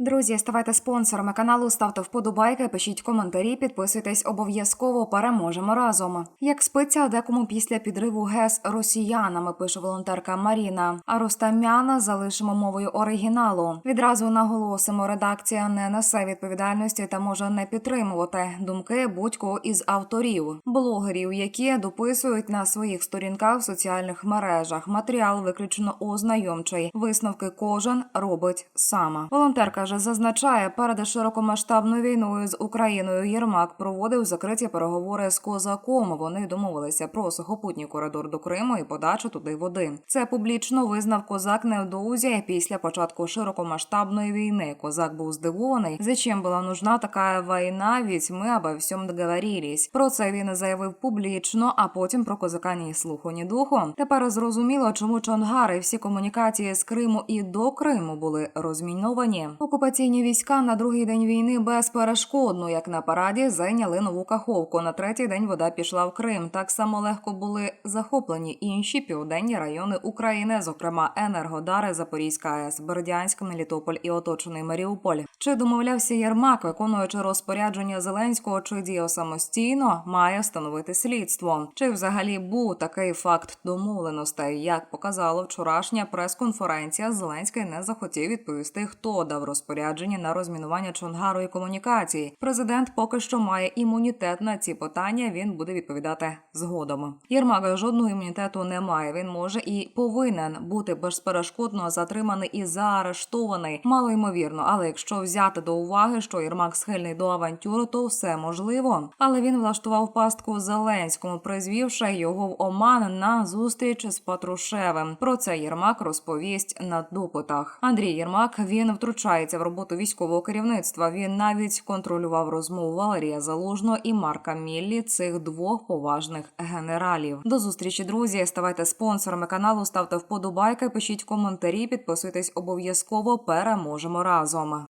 Друзі, ставайте спонсорами каналу, ставте вподобайки, пишіть коментарі, підписуйтесь обов'язково. Переможемо разом. Як спиться декому після підриву ГЕС росіянами, пише волонтерка Маріна. А Рустамяна залишимо мовою оригіналу. Відразу наголосимо, редакція не несе відповідальності та може не підтримувати думки будь-кого із авторів, блогерів, які дописують на своїх сторінках в соціальних мережах. Матеріал виключно ознайомчий. Висновки кожен робить сама. Волонтерка же зазначає, перед широкомасштабною війною з Україною Єрмак проводив закриті переговори з козаком. Вони домовилися про сухопутній коридор до Криму і подачу туди води. Це публічно визнав козак невдовзі після початку широкомасштабної війни. Козак був здивований, зачем була нужна така війна, ведь ми обо всьому договорились. Про це він заявив публічно, а потім про козака ні слуху, ні духу. Тепер зрозуміло, чому чонгари всі комунікації з Криму і до Криму були розміновані. Окупаційні війська на другий день війни безперешкодно, як на параді, зайняли нову каховку. На третій день вода пішла в Крим. Так само легко були захоплені інші південні райони України, зокрема Енергодари, Запорізька АЕС, Бердянськ, Мелітополь і оточений Маріуполь. Чи домовлявся Єрмак, виконуючи розпорядження Зеленського, чи діяв самостійно, має встановити слідство. Чи взагалі був такий факт домовленостей? Як показало вчорашня прес-конференція, Зеленський не захотів відповісти, хто дав розпорядження на розмінування Чонгару і комунікації. Президент поки що має імунітет на ці питання. Він буде відповідати згодом. Єрмак жодного імунітету не має. Він може і повинен бути безперешкодно затриманий і заарештований. Мало ймовірно, але якщо взяти до уваги, що Єрмак схильний до авантюру, то все можливо. Але він влаштував пастку Зеленському, призвівши його в оман на зустріч з Патрушевим. Про це Єрмак розповість на допитах. Андрій Єрмак він втручається в роботу військового керівництва. Він навіть контролював розмову Валерія Залужного і Марка Міллі, цих двох поважних генералів. До зустрічі, друзі. Ставайте спонсорами каналу, ставте вподобайки, пишіть коментарі, підписуйтесь обов'язково. Переможемо разом.